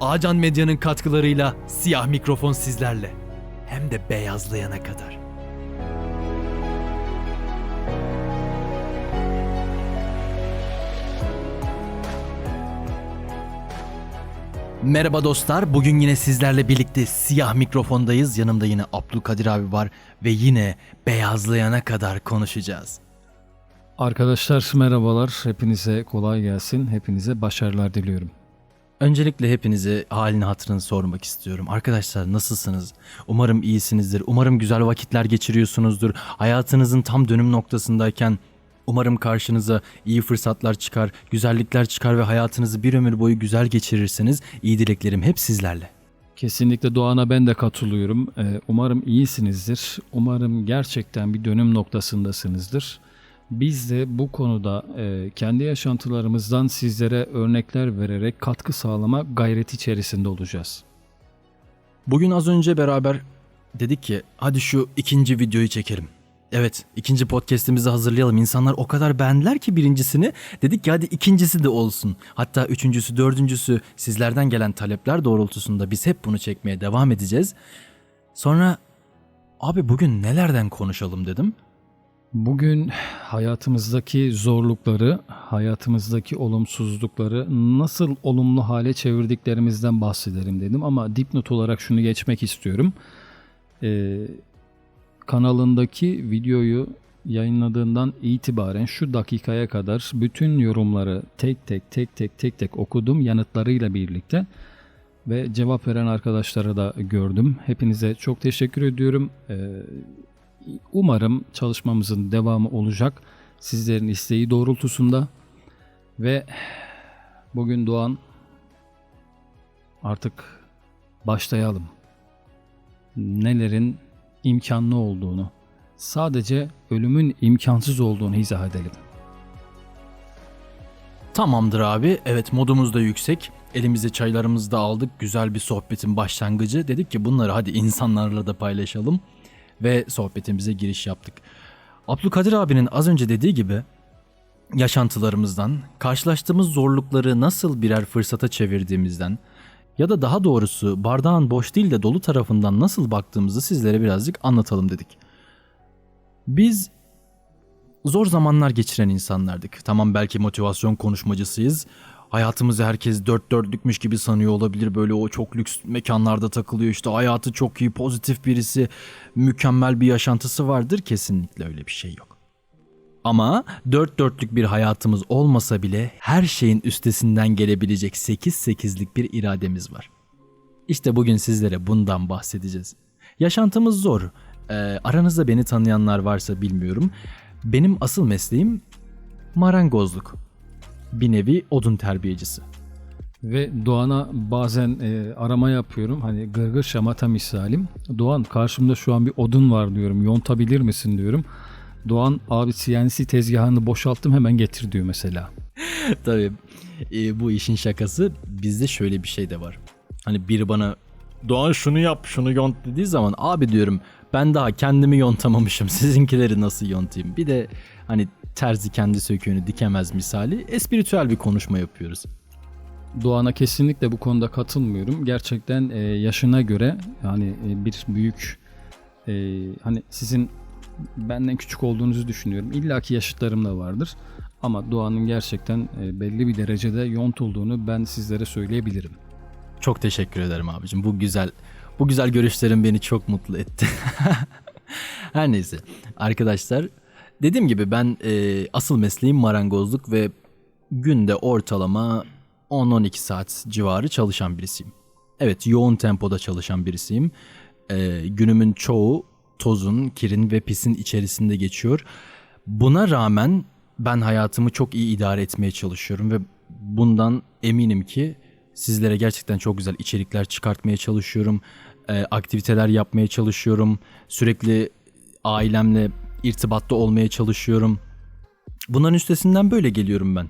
Acan Medya'nın katkılarıyla siyah mikrofon sizlerle. Hem de beyazlayana kadar. Merhaba dostlar. Bugün yine sizlerle birlikte siyah mikrofondayız. Yanımda yine Abdülkadir abi var ve yine beyazlayana kadar konuşacağız. Arkadaşlar merhabalar. Hepinize kolay gelsin. Hepinize başarılar diliyorum. Öncelikle hepinize halini hatırını sormak istiyorum. Arkadaşlar nasılsınız? Umarım iyisinizdir. Umarım güzel vakitler geçiriyorsunuzdur. Hayatınızın tam dönüm noktasındayken umarım karşınıza iyi fırsatlar çıkar, güzellikler çıkar ve hayatınızı bir ömür boyu güzel geçirirsiniz. İyi dileklerim hep sizlerle. Kesinlikle Doğan'a ben de katılıyorum. Ee, umarım iyisinizdir. Umarım gerçekten bir dönüm noktasındasınızdır. Biz de bu konuda e, kendi yaşantılarımızdan sizlere örnekler vererek katkı sağlama gayreti içerisinde olacağız. Bugün az önce beraber dedik ki hadi şu ikinci videoyu çekelim. Evet ikinci podcastimizi hazırlayalım. İnsanlar o kadar beğendiler ki birincisini. Dedik ki hadi ikincisi de olsun. Hatta üçüncüsü dördüncüsü sizlerden gelen talepler doğrultusunda biz hep bunu çekmeye devam edeceğiz. Sonra abi bugün nelerden konuşalım dedim. Bugün hayatımızdaki zorlukları, hayatımızdaki olumsuzlukları nasıl olumlu hale çevirdiklerimizden bahsedelim dedim. Ama dipnot olarak şunu geçmek istiyorum. Ee, kanalındaki videoyu yayınladığından itibaren şu dakikaya kadar bütün yorumları tek tek tek tek tek tek okudum yanıtlarıyla birlikte ve cevap veren arkadaşları da gördüm. Hepinize çok teşekkür ediyorum. Ee, Umarım çalışmamızın devamı olacak. Sizlerin isteği doğrultusunda ve bugün Doğan artık başlayalım. Nelerin imkanlı olduğunu, sadece ölümün imkansız olduğunu izah edelim. Tamamdır abi. Evet modumuz da yüksek. Elimizde çaylarımızı da aldık. Güzel bir sohbetin başlangıcı. Dedik ki bunları hadi insanlarla da paylaşalım. Ve sohbetimize giriş yaptık. Abdülkadir abinin az önce dediği gibi yaşantılarımızdan, karşılaştığımız zorlukları nasıl birer fırsata çevirdiğimizden ya da daha doğrusu bardağın boş değil de dolu tarafından nasıl baktığımızı sizlere birazcık anlatalım dedik. Biz zor zamanlar geçiren insanlardık. Tamam belki motivasyon konuşmacısıyız. Hayatımızı herkes dört dörtlükmüş gibi sanıyor olabilir. Böyle o çok lüks mekanlarda takılıyor işte hayatı çok iyi pozitif birisi mükemmel bir yaşantısı vardır. Kesinlikle öyle bir şey yok. Ama dört dörtlük bir hayatımız olmasa bile her şeyin üstesinden gelebilecek 8-8'lik bir irademiz var. İşte bugün sizlere bundan bahsedeceğiz. Yaşantımız zor. Ee, aranızda beni tanıyanlar varsa bilmiyorum. Benim asıl mesleğim marangozluk. Bir nevi odun terbiyecisi. Ve Doğan'a bazen e, arama yapıyorum. Hani gırgır şamata misalim. Doğan karşımda şu an bir odun var diyorum. Yontabilir misin diyorum. Doğan abi CNC tezgahını boşalttım hemen getir diyor mesela. Tabii e, bu işin şakası bizde şöyle bir şey de var. Hani biri bana Doğan şunu yap şunu yont dediği zaman abi diyorum ben daha kendimi yontamamışım sizinkileri nasıl yontayım. Bir de hani terzi kendi söküğünü dikemez misali espiritüel bir konuşma yapıyoruz. Doğan'a kesinlikle bu konuda katılmıyorum. Gerçekten e, yaşına göre yani e, bir büyük e, hani sizin benden küçük olduğunuzu düşünüyorum. İlla ki yaşıtlarım da vardır. Ama Doğan'ın gerçekten e, belli bir derecede yontulduğunu ben sizlere söyleyebilirim. Çok teşekkür ederim abicim. Bu güzel bu güzel görüşlerin beni çok mutlu etti. Her neyse arkadaşlar dediğim gibi ben e, asıl mesleğim marangozluk ve günde ortalama 10-12 saat civarı çalışan birisiyim. Evet yoğun tempoda çalışan birisiyim. E, günümün çoğu tozun, kirin ve pisin içerisinde geçiyor. Buna rağmen ben hayatımı çok iyi idare etmeye çalışıyorum ve bundan eminim ki sizlere gerçekten çok güzel içerikler çıkartmaya çalışıyorum. E, aktiviteler yapmaya çalışıyorum. Sürekli ailemle irtibatta olmaya çalışıyorum. Bunların üstesinden böyle geliyorum ben.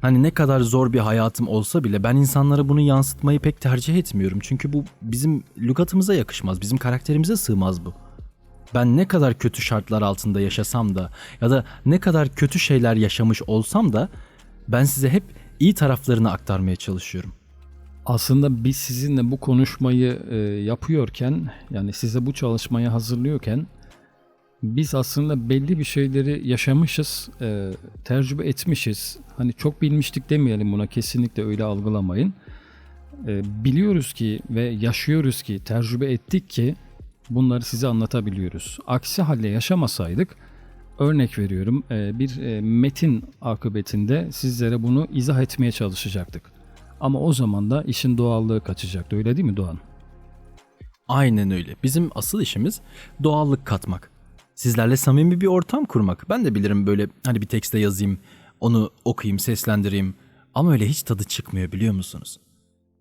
Hani ne kadar zor bir hayatım olsa bile ben insanlara bunu yansıtmayı pek tercih etmiyorum. Çünkü bu bizim lügatımıza yakışmaz, bizim karakterimize sığmaz bu. Ben ne kadar kötü şartlar altında yaşasam da ya da ne kadar kötü şeyler yaşamış olsam da ben size hep iyi taraflarını aktarmaya çalışıyorum. Aslında biz sizinle bu konuşmayı e, yapıyorken yani size bu çalışmayı hazırlıyorken biz aslında belli bir şeyleri yaşamışız, e, tecrübe etmişiz. Hani çok bilmiştik demeyelim buna kesinlikle öyle algılamayın. E, biliyoruz ki ve yaşıyoruz ki, tecrübe ettik ki bunları size anlatabiliyoruz. Aksi halde yaşamasaydık örnek veriyorum e, bir e, metin akıbetinde sizlere bunu izah etmeye çalışacaktık. Ama o zaman da işin doğallığı kaçacaktı öyle değil mi Doğan? Aynen öyle. Bizim asıl işimiz doğallık katmak. Sizlerle samimi bir ortam kurmak. Ben de bilirim böyle hani bir tekste yazayım, onu okuyayım, seslendireyim. Ama öyle hiç tadı çıkmıyor biliyor musunuz?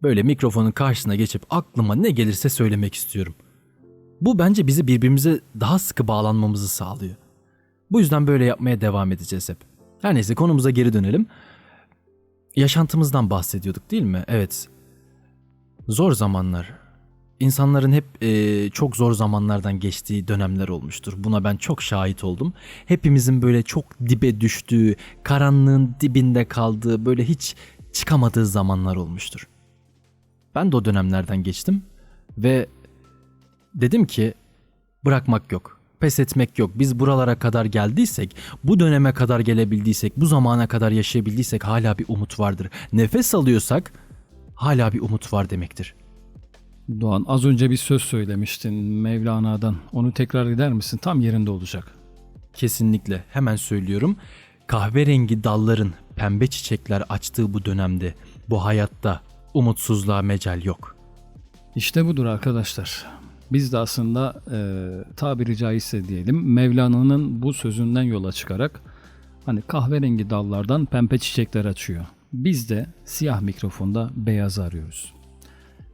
Böyle mikrofonun karşısına geçip aklıma ne gelirse söylemek istiyorum. Bu bence bizi birbirimize daha sıkı bağlanmamızı sağlıyor. Bu yüzden böyle yapmaya devam edeceğiz hep. Her neyse konumuza geri dönelim. Yaşantımızdan bahsediyorduk değil mi? Evet. Zor zamanlar. İnsanların hep e, çok zor zamanlardan geçtiği dönemler olmuştur. Buna ben çok şahit oldum. Hepimizin böyle çok dibe düştüğü, karanlığın dibinde kaldığı, böyle hiç çıkamadığı zamanlar olmuştur. Ben de o dönemlerden geçtim ve dedim ki bırakmak yok. Pes etmek yok. Biz buralara kadar geldiysek, bu döneme kadar gelebildiysek, bu zamana kadar yaşayabildiysek hala bir umut vardır. Nefes alıyorsak hala bir umut var demektir. Doğan az önce bir söz söylemiştin Mevlana'dan. Onu tekrar eder misin? Tam yerinde olacak. Kesinlikle hemen söylüyorum. Kahverengi dalların pembe çiçekler açtığı bu dönemde, bu hayatta umutsuzluğa mecal yok. İşte budur arkadaşlar. Biz de aslında e, tabiri caizse diyelim Mevlana'nın bu sözünden yola çıkarak hani kahverengi dallardan pembe çiçekler açıyor. Biz de siyah mikrofonda beyaz arıyoruz.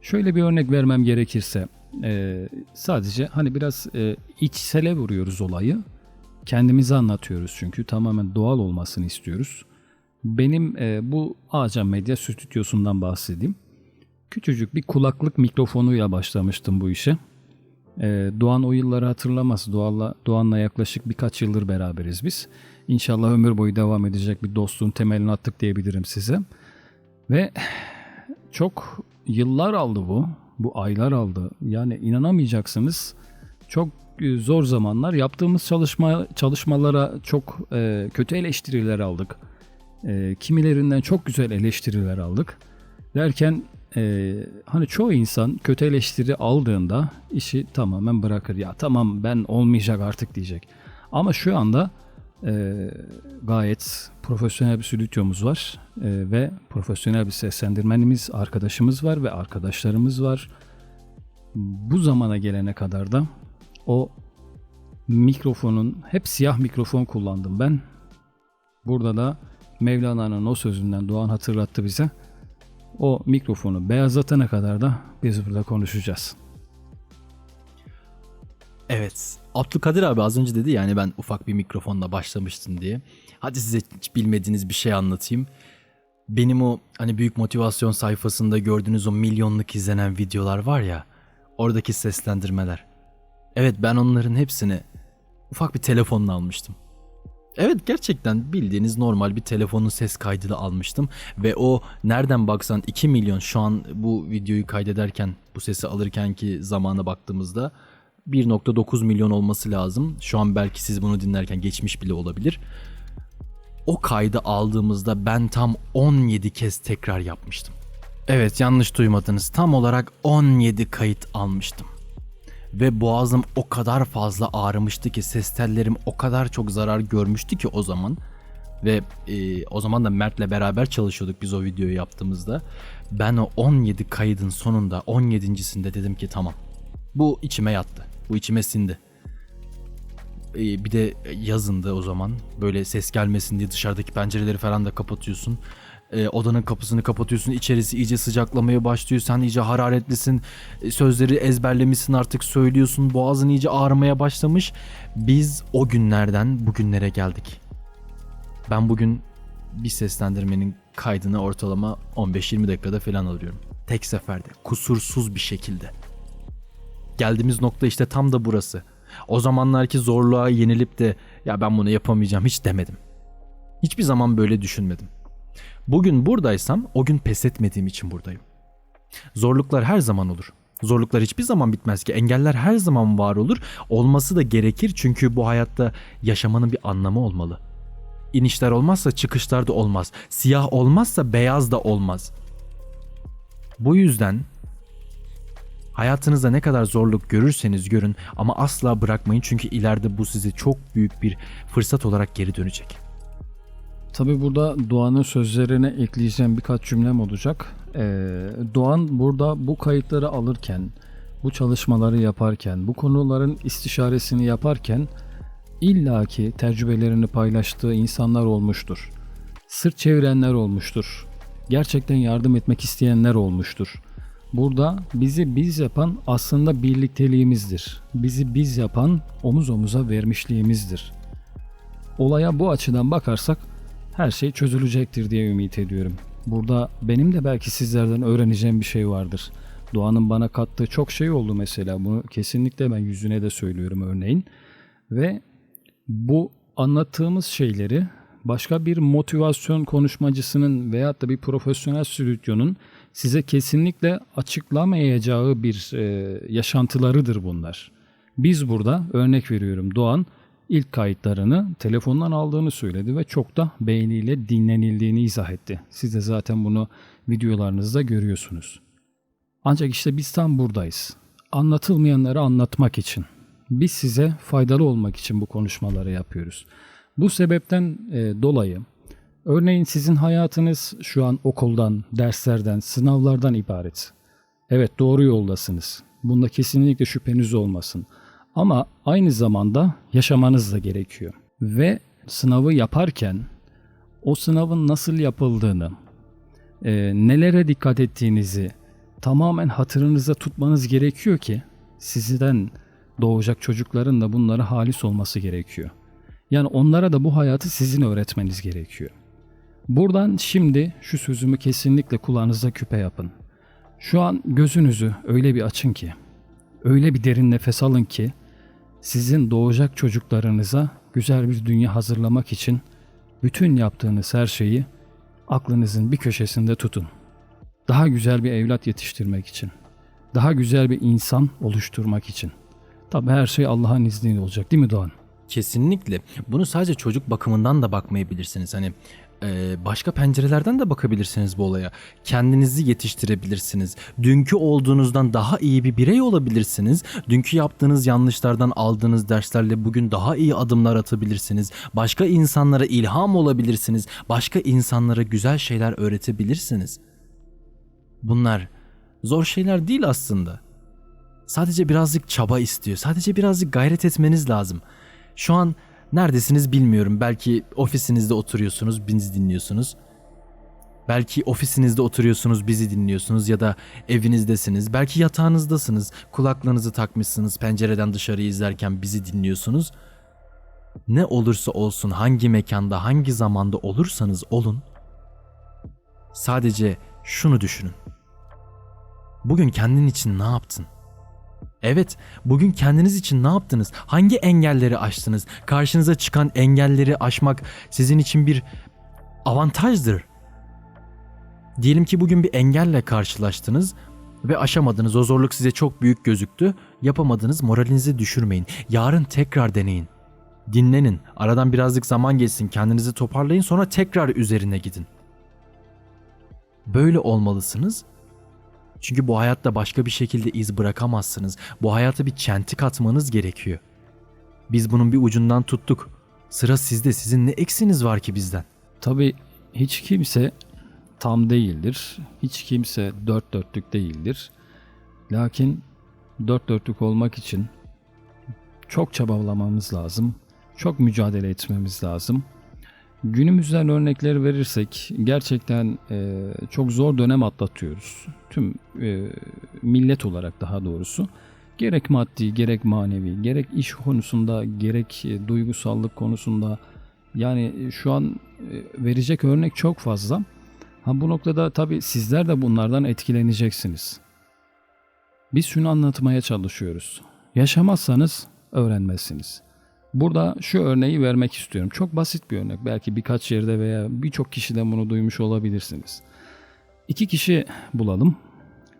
Şöyle bir örnek vermem gerekirse e, sadece hani biraz e, içsele vuruyoruz olayı. Kendimizi anlatıyoruz çünkü tamamen doğal olmasını istiyoruz. Benim e, bu Ağaca Medya stüdyosundan bahsedeyim. Küçücük bir kulaklık mikrofonuyla başlamıştım bu işe. E, Doğan o yılları hatırlamaz. Doğan'la, Doğan'la yaklaşık birkaç yıldır beraberiz biz. İnşallah ömür boyu devam edecek bir dostluğun temelini attık diyebilirim size. Ve çok yıllar aldı bu. Bu aylar aldı. Yani inanamayacaksınız. Çok e, zor zamanlar. Yaptığımız çalışma çalışmalara çok e, kötü eleştiriler aldık. E, kimilerinden çok güzel eleştiriler aldık. Derken e, hani çoğu insan kötü eleştiri aldığında işi tamamen bırakır. Ya tamam ben olmayacak artık diyecek. Ama şu anda e, gayet profesyonel bir stüdyomuz var e, ve profesyonel bir seslendirmenimiz, arkadaşımız var ve arkadaşlarımız var. Bu zamana gelene kadar da o mikrofonun hep siyah mikrofon kullandım ben. Burada da Mevlana'nın o sözünden Doğan hatırlattı bize. O mikrofonu beyazlatana kadar da biz burada konuşacağız. Evet. Abdülkadir abi az önce dedi yani ben ufak bir mikrofonla başlamıştım diye. Hadi size hiç bilmediğiniz bir şey anlatayım. Benim o hani büyük motivasyon sayfasında gördüğünüz o milyonluk izlenen videolar var ya. Oradaki seslendirmeler. Evet ben onların hepsini ufak bir telefonla almıştım. Evet gerçekten bildiğiniz normal bir telefonun ses kaydıyla almıştım. Ve o nereden baksan 2 milyon şu an bu videoyu kaydederken bu sesi alırken ki zamana baktığımızda 1.9 milyon olması lazım. Şu an belki siz bunu dinlerken geçmiş bile olabilir. O kaydı aldığımızda ben tam 17 kez tekrar yapmıştım. Evet yanlış duymadınız. Tam olarak 17 kayıt almıştım. Ve boğazım o kadar fazla ağrımıştı ki ses tellerim o kadar çok zarar görmüştü ki o zaman. Ve e, o zaman da Mert'le beraber çalışıyorduk biz o videoyu yaptığımızda. Ben o 17 kaydın sonunda 17.sinde dedim ki tamam. Bu içime yattı. Bu içime sindi. E, bir de yazındı o zaman. Böyle ses gelmesin diye dışarıdaki pencereleri falan da kapatıyorsun. E, odanın kapısını kapatıyorsun. İçerisi iyice sıcaklamaya başlıyor. Sen iyice hararetlisin. E, sözleri ezberlemişsin artık söylüyorsun. Boğazın iyice ağrımaya başlamış. Biz o günlerden bugünlere geldik. Ben bugün bir seslendirmenin kaydını ortalama 15-20 dakikada falan alıyorum. Tek seferde. Kusursuz bir şekilde. Geldiğimiz nokta işte tam da burası. O zamanlarki zorluğa yenilip de ya ben bunu yapamayacağım hiç demedim. Hiçbir zaman böyle düşünmedim. Bugün buradaysam o gün pes etmediğim için buradayım. Zorluklar her zaman olur. Zorluklar hiçbir zaman bitmez ki. Engeller her zaman var olur. Olması da gerekir çünkü bu hayatta yaşamanın bir anlamı olmalı. İnişler olmazsa çıkışlar da olmaz. Siyah olmazsa beyaz da olmaz. Bu yüzden hayatınızda ne kadar zorluk görürseniz görün ama asla bırakmayın çünkü ileride bu size çok büyük bir fırsat olarak geri dönecek. Tabi burada Doğan'ın sözlerine ekleyeceğim birkaç cümlem olacak. Ee, Doğan burada bu kayıtları alırken, bu çalışmaları yaparken, bu konuların istişaresini yaparken illaki tecrübelerini paylaştığı insanlar olmuştur. Sırt çevirenler olmuştur. Gerçekten yardım etmek isteyenler olmuştur. Burada bizi biz yapan aslında birlikteliğimizdir. Bizi biz yapan omuz omuza vermişliğimizdir. Olaya bu açıdan bakarsak her şey çözülecektir diye ümit ediyorum. Burada benim de belki sizlerden öğreneceğim bir şey vardır. Doğan'ın bana kattığı çok şey oldu mesela. Bunu kesinlikle ben yüzüne de söylüyorum örneğin. Ve bu anlattığımız şeyleri başka bir motivasyon konuşmacısının veyahut da bir profesyonel stüdyonun size kesinlikle açıklamayacağı bir e, yaşantılarıdır bunlar. Biz burada örnek veriyorum Doğan ilk kayıtlarını telefondan aldığını söyledi ve çok da beğeniyle dinlenildiğini izah etti. Siz de zaten bunu videolarınızda görüyorsunuz. Ancak işte biz tam buradayız. Anlatılmayanları anlatmak için. Biz size faydalı olmak için bu konuşmaları yapıyoruz. Bu sebepten e, dolayı örneğin sizin hayatınız şu an okuldan, derslerden, sınavlardan ibaret. Evet doğru yoldasınız. Bunda kesinlikle şüpheniz olmasın. Ama aynı zamanda yaşamanız da gerekiyor. Ve sınavı yaparken o sınavın nasıl yapıldığını, e, nelere dikkat ettiğinizi tamamen hatırınızda tutmanız gerekiyor ki sizden doğacak çocukların da bunlara halis olması gerekiyor. Yani onlara da bu hayatı sizin öğretmeniz gerekiyor. Buradan şimdi şu sözümü kesinlikle kulağınızda küpe yapın. Şu an gözünüzü öyle bir açın ki, öyle bir derin nefes alın ki sizin doğacak çocuklarınıza güzel bir dünya hazırlamak için bütün yaptığınız her şeyi aklınızın bir köşesinde tutun. Daha güzel bir evlat yetiştirmek için, daha güzel bir insan oluşturmak için. Tabi her şey Allah'ın izniyle olacak değil mi Doğan? Kesinlikle. Bunu sadece çocuk bakımından da bakmayabilirsiniz. Hani e, başka pencerelerden de bakabilirsiniz bu olaya. Kendinizi yetiştirebilirsiniz. Dünkü olduğunuzdan daha iyi bir birey olabilirsiniz. Dünkü yaptığınız yanlışlardan aldığınız derslerle bugün daha iyi adımlar atabilirsiniz. Başka insanlara ilham olabilirsiniz. Başka insanlara güzel şeyler öğretebilirsiniz. Bunlar zor şeyler değil aslında. Sadece birazcık çaba istiyor. Sadece birazcık gayret etmeniz lazım. Şu an neredesiniz bilmiyorum. Belki ofisinizde oturuyorsunuz, bizi dinliyorsunuz. Belki ofisinizde oturuyorsunuz, bizi dinliyorsunuz ya da evinizdesiniz. Belki yatağınızdasınız, kulaklarınızı takmışsınız, pencereden dışarıyı izlerken bizi dinliyorsunuz. Ne olursa olsun, hangi mekanda, hangi zamanda olursanız olun. Sadece şunu düşünün. Bugün kendin için ne yaptın? Evet, bugün kendiniz için ne yaptınız? Hangi engelleri aştınız? Karşınıza çıkan engelleri aşmak sizin için bir avantajdır. Diyelim ki bugün bir engelle karşılaştınız ve aşamadınız. O zorluk size çok büyük gözüktü. Yapamadınız, moralinizi düşürmeyin. Yarın tekrar deneyin. Dinlenin, aradan birazcık zaman geçsin, kendinizi toparlayın sonra tekrar üzerine gidin. Böyle olmalısınız çünkü bu hayatta başka bir şekilde iz bırakamazsınız. Bu hayata bir çentik atmanız gerekiyor. Biz bunun bir ucundan tuttuk. Sıra sizde. Sizin ne eksiniz var ki bizden? Tabi hiç kimse tam değildir. Hiç kimse dört dörtlük değildir. Lakin dört dörtlük olmak için çok çabalamamız lazım. Çok mücadele etmemiz lazım. Günümüzden örnekler verirsek gerçekten e, çok zor dönem atlatıyoruz. Tüm e, millet olarak daha doğrusu. Gerek maddi, gerek manevi, gerek iş konusunda, gerek e, duygusallık konusunda. Yani şu an e, verecek örnek çok fazla. Ha bu noktada tabii sizler de bunlardan etkileneceksiniz. Biz şunu anlatmaya çalışıyoruz. Yaşamazsanız öğrenmezsiniz. Burada şu örneği vermek istiyorum. Çok basit bir örnek. Belki birkaç yerde veya birçok kişiden bunu duymuş olabilirsiniz. İki kişi bulalım.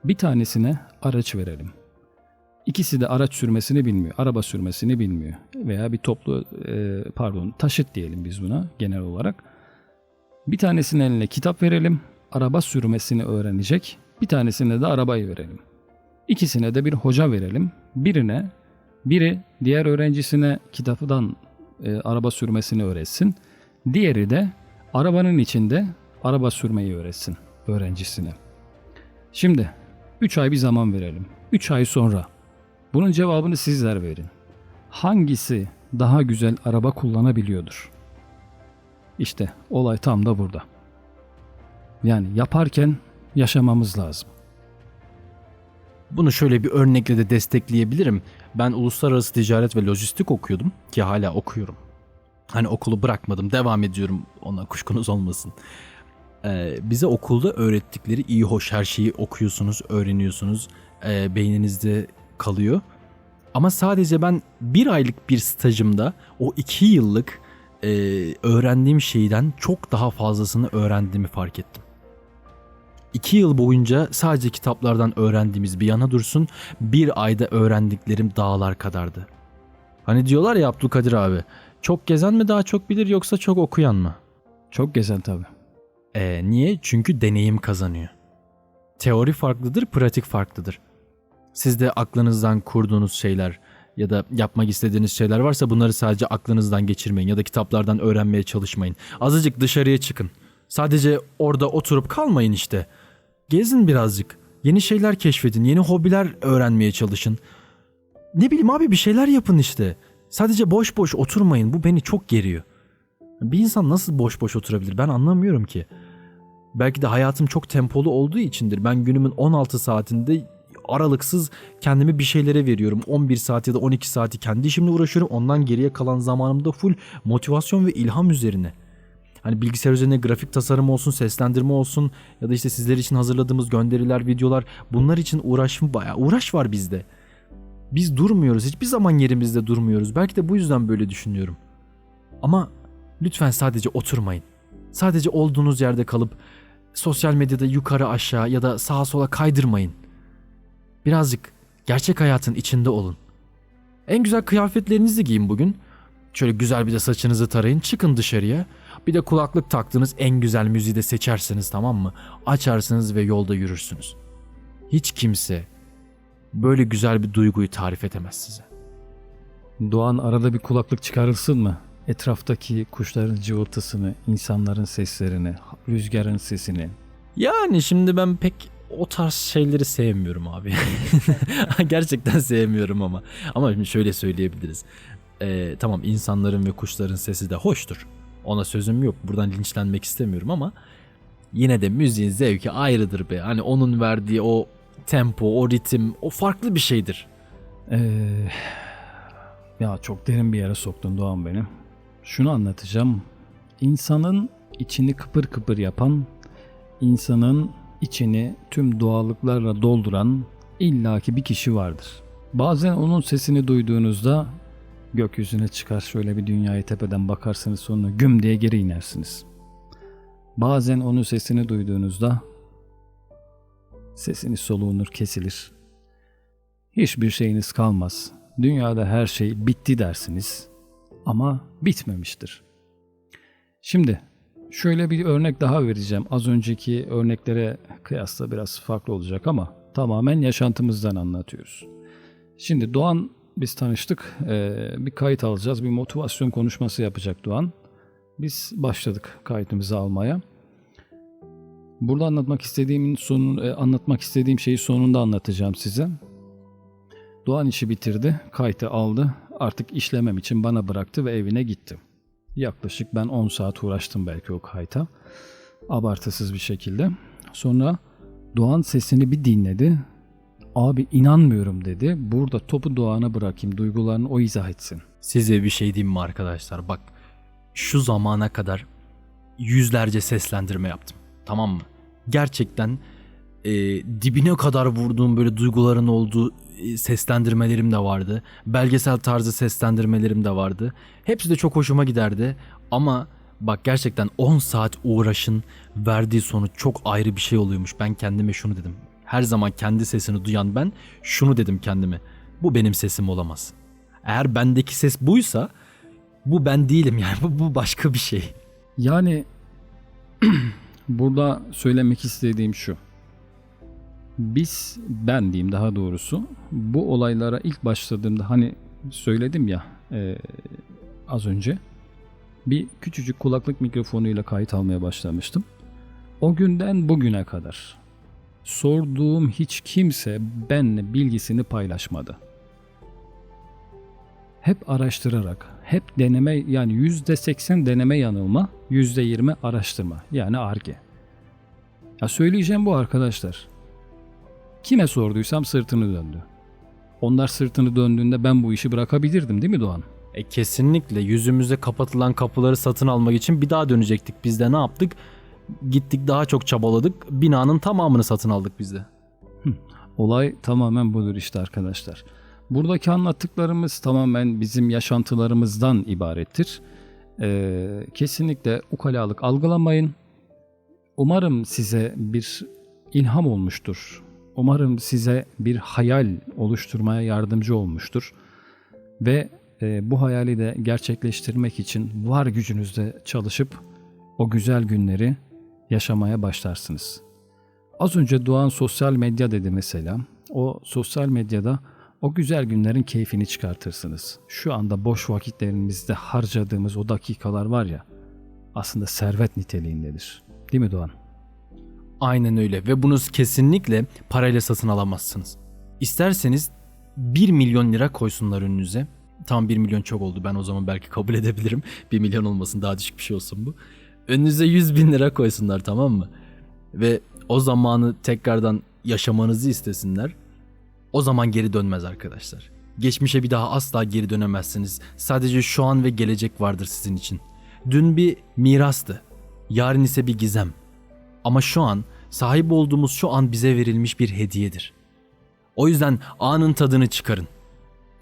Bir tanesine araç verelim. İkisi de araç sürmesini bilmiyor, araba sürmesini bilmiyor. Veya bir toplu, e, pardon taşıt diyelim biz buna genel olarak. Bir tanesinin eline kitap verelim, araba sürmesini öğrenecek. Bir tanesine de arabayı verelim. İkisine de bir hoca verelim. Birine, biri diğer öğrencisine kitaptan e, araba sürmesini öğretsin. Diğeri de arabanın içinde araba sürmeyi öğretsin öğrencisine. Şimdi 3 ay bir zaman verelim. 3 ay sonra bunun cevabını sizler verin. Hangisi daha güzel araba kullanabiliyordur? İşte olay tam da burada. Yani yaparken yaşamamız lazım. Bunu şöyle bir örnekle de destekleyebilirim. Ben uluslararası ticaret ve lojistik okuyordum ki hala okuyorum. Hani okulu bırakmadım, devam ediyorum. Ona kuşkunuz olmasın. Ee, bize okulda öğrettikleri iyi hoş her şeyi okuyorsunuz, öğreniyorsunuz. Ee, beyninizde kalıyor. Ama sadece ben bir aylık bir stajımda o iki yıllık e, öğrendiğim şeyden çok daha fazlasını öğrendiğimi fark ettim. İki yıl boyunca sadece kitaplardan öğrendiğimiz bir yana dursun, bir ayda öğrendiklerim dağlar kadardı. Hani diyorlar ya Abdülkadir abi, çok gezen mi daha çok bilir yoksa çok okuyan mı? Çok gezen tabii. E, niye? Çünkü deneyim kazanıyor. Teori farklıdır, pratik farklıdır. Siz de aklınızdan kurduğunuz şeyler ya da yapmak istediğiniz şeyler varsa bunları sadece aklınızdan geçirmeyin ya da kitaplardan öğrenmeye çalışmayın. Azıcık dışarıya çıkın. Sadece orada oturup kalmayın işte. Gezin birazcık. Yeni şeyler keşfedin, yeni hobiler öğrenmeye çalışın. Ne bileyim abi bir şeyler yapın işte. Sadece boş boş oturmayın. Bu beni çok geriyor. Bir insan nasıl boş boş oturabilir? Ben anlamıyorum ki. Belki de hayatım çok tempolu olduğu içindir. Ben günümün 16 saatinde aralıksız kendimi bir şeylere veriyorum. 11 saat ya da 12 saati kendi işimle uğraşıyorum. Ondan geriye kalan zamanımda full motivasyon ve ilham üzerine. Hani bilgisayar üzerine grafik tasarım olsun, seslendirme olsun ya da işte sizler için hazırladığımız gönderiler, videolar bunlar için uğraşım bayağı uğraş var bizde. Biz durmuyoruz. Hiçbir zaman yerimizde durmuyoruz. Belki de bu yüzden böyle düşünüyorum. Ama lütfen sadece oturmayın. Sadece olduğunuz yerde kalıp sosyal medyada yukarı aşağı ya da sağa sola kaydırmayın. Birazcık gerçek hayatın içinde olun. En güzel kıyafetlerinizi giyin bugün. Şöyle güzel bir de saçınızı tarayın, çıkın dışarıya. Bir de kulaklık taktığınız en güzel müziği de seçersiniz tamam mı? Açarsınız ve yolda yürürsünüz. Hiç kimse böyle güzel bir duyguyu tarif edemez size. Doğan arada bir kulaklık çıkarılsın mı? Etraftaki kuşların cıvıltısını, insanların seslerini, rüzgarın sesini. Yani şimdi ben pek o tarz şeyleri sevmiyorum abi. Gerçekten sevmiyorum ama. Ama şimdi şöyle söyleyebiliriz. Ee, tamam insanların ve kuşların sesi de hoştur. Ona sözüm yok. Buradan linçlenmek istemiyorum ama yine de müziğin zevki ayrıdır be. Hani onun verdiği o tempo, o ritim, o farklı bir şeydir. Ee, ya çok derin bir yere soktun Doğan beni. Şunu anlatacağım. İnsanın içini kıpır kıpır yapan, insanın içini tüm doğallıklarla dolduran illaki bir kişi vardır. Bazen onun sesini duyduğunuzda gökyüzüne çıkar şöyle bir dünyayı tepeden bakarsınız sonra güm diye geri inersiniz. Bazen onun sesini duyduğunuzda sesiniz soluğunur kesilir. Hiçbir şeyiniz kalmaz. Dünyada her şey bitti dersiniz ama bitmemiştir. Şimdi şöyle bir örnek daha vereceğim. Az önceki örneklere kıyasla biraz farklı olacak ama tamamen yaşantımızdan anlatıyoruz. Şimdi Doğan biz tanıştık. Ee, bir kayıt alacağız. Bir motivasyon konuşması yapacak Doğan. Biz başladık kaydımızı almaya. Burada anlatmak istediğimin sonu, e, anlatmak istediğim şeyi sonunda anlatacağım size. Doğan işi bitirdi, kayıtı aldı. Artık işlemem için bana bıraktı ve evine gitti. Yaklaşık ben 10 saat uğraştım belki o kayıta. Abartısız bir şekilde. Sonra Doğan sesini bir dinledi. Abi inanmıyorum dedi. Burada topu Doğan'a bırakayım. Duygularını o izah etsin. Size bir şey diyeyim mi arkadaşlar? Bak şu zamana kadar yüzlerce seslendirme yaptım. Tamam mı? Gerçekten e, dibine kadar vurduğum böyle duyguların olduğu e, seslendirmelerim de vardı. Belgesel tarzı seslendirmelerim de vardı. Hepsi de çok hoşuma giderdi. Ama bak gerçekten 10 saat uğraşın verdiği sonuç çok ayrı bir şey oluyormuş. Ben kendime şunu dedim. Her zaman kendi sesini duyan ben şunu dedim kendime. Bu benim sesim olamaz. Eğer bendeki ses buysa bu ben değilim yani bu, bu başka bir şey. Yani burada söylemek istediğim şu. Biz, ben diyeyim daha doğrusu, bu olaylara ilk başladığımda hani söyledim ya e, az önce bir küçücük kulaklık mikrofonuyla kayıt almaya başlamıştım. O günden bugüne kadar sorduğum hiç kimse benle bilgisini paylaşmadı. Hep araştırarak, hep deneme yani %80 deneme yanılma, %20 araştırma yani ARGE. Ya söyleyeceğim bu arkadaşlar. Kime sorduysam sırtını döndü. Onlar sırtını döndüğünde ben bu işi bırakabilirdim değil mi Doğan? E kesinlikle yüzümüze kapatılan kapıları satın almak için bir daha dönecektik. Biz de ne yaptık? Gittik daha çok çabaladık. Binanın tamamını satın aldık biz de. Olay tamamen budur işte arkadaşlar. Buradaki anlattıklarımız tamamen bizim yaşantılarımızdan ibarettir. Ee, kesinlikle ukalalık algılamayın. Umarım size bir ilham olmuştur. Umarım size bir hayal oluşturmaya yardımcı olmuştur. Ve e, bu hayali de gerçekleştirmek için var gücünüzle çalışıp o güzel günleri yaşamaya başlarsınız. Az önce Doğan sosyal medya dedi mesela. O sosyal medyada o güzel günlerin keyfini çıkartırsınız. Şu anda boş vakitlerimizde harcadığımız o dakikalar var ya aslında servet niteliğindedir. Değil mi Doğan? Aynen öyle ve bunu kesinlikle parayla satın alamazsınız. İsterseniz 1 milyon lira koysunlar önünüze. Tam 1 milyon çok oldu ben o zaman belki kabul edebilirim. 1 milyon olmasın daha düşük bir şey olsun bu. Önünüze 100 bin lira koysunlar tamam mı? Ve o zamanı tekrardan yaşamanızı istesinler. O zaman geri dönmez arkadaşlar. Geçmişe bir daha asla geri dönemezsiniz. Sadece şu an ve gelecek vardır sizin için. Dün bir mirastı. Yarın ise bir gizem. Ama şu an sahip olduğumuz şu an bize verilmiş bir hediyedir. O yüzden anın tadını çıkarın.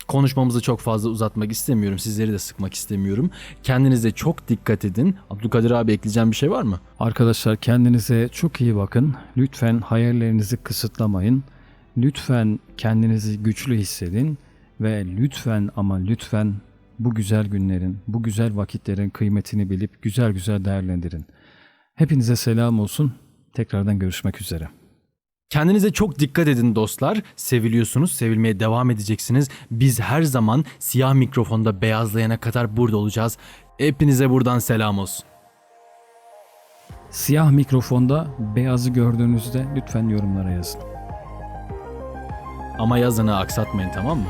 Konuşmamızı çok fazla uzatmak istemiyorum. Sizleri de sıkmak istemiyorum. Kendinize çok dikkat edin. Abdülkadir abi ekleyeceğim bir şey var mı? Arkadaşlar kendinize çok iyi bakın. Lütfen hayallerinizi kısıtlamayın. Lütfen kendinizi güçlü hissedin ve lütfen ama lütfen bu güzel günlerin, bu güzel vakitlerin kıymetini bilip güzel güzel değerlendirin. Hepinize selam olsun. Tekrardan görüşmek üzere. Kendinize çok dikkat edin dostlar. Seviliyorsunuz, sevilmeye devam edeceksiniz. Biz her zaman siyah mikrofonda beyazlayana kadar burada olacağız. Hepinize buradan selam olsun. Siyah mikrofonda beyazı gördüğünüzde lütfen yorumlara yazın. Ama yazını aksatmayın tamam mı?